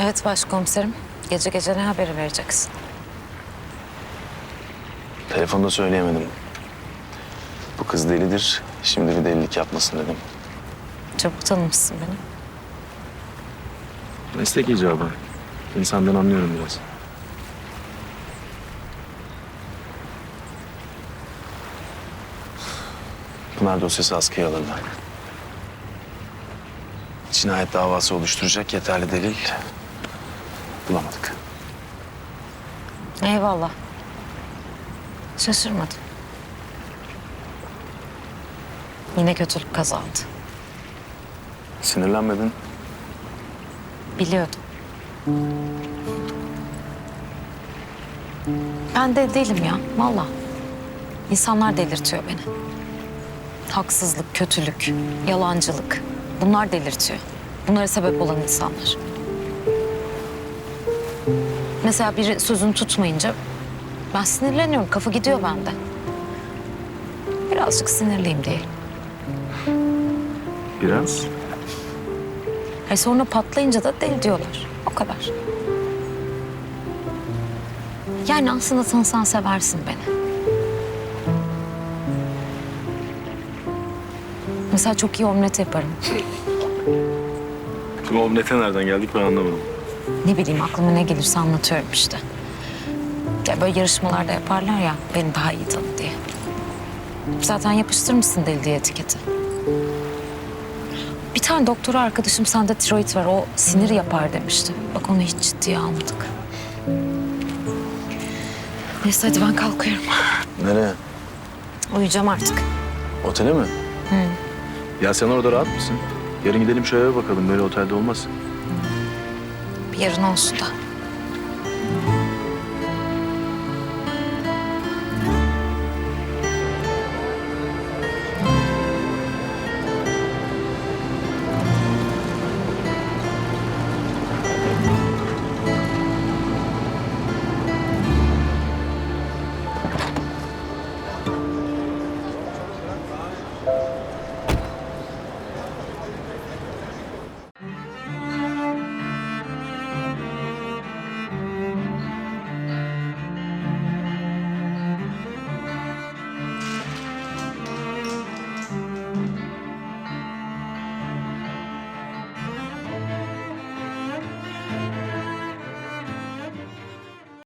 Evet başkomiserim. Gece gece ne haberi vereceksin? Telefonda söyleyemedim. Bu kız delidir. Şimdi bir delilik yapmasın dedim. Çabuk tanımışsın beni. Meslek icabı. İnsandan anlıyorum biraz. Pınar dosyası askıya alındı. Cinayet davası oluşturacak yeterli delil bulamadık. Eyvallah. Şaşırmadım. Yine kötülük kazandı. Sinirlenmedin. Biliyordum. Ben de değilim ya, vallahi. İnsanlar delirtiyor beni. Haksızlık, kötülük, yalancılık. Bunlar delirtiyor. Bunlara sebep olan insanlar. Mesela biri sözünü tutmayınca ben sinirleniyorum. Kafa gidiyor bende. Birazcık sinirliyim diyelim. Biraz. E sonra patlayınca da deli diyorlar. O kadar. Yani aslında tanısan seversin beni. Mesela çok iyi omlet yaparım. Bu omlete nereden geldik ben anlamadım. Ne bileyim aklıma ne gelirse anlatıyorum işte. Ya böyle yarışmalarda yaparlar ya beni daha iyi tanı diye. Zaten yapıştırmışsın deli diye etiketi. Bir tane doktor arkadaşım sende tiroid var o sinir yapar demişti. Bak onu hiç ciddiye almadık. Neyse hadi ben kalkıyorum. Nereye? Uyuyacağım artık. Otele mi? Hı. Ya sen orada rahat mısın? Yarın gidelim eve bakalım. Böyle otelde olmaz. Yarın olsun da.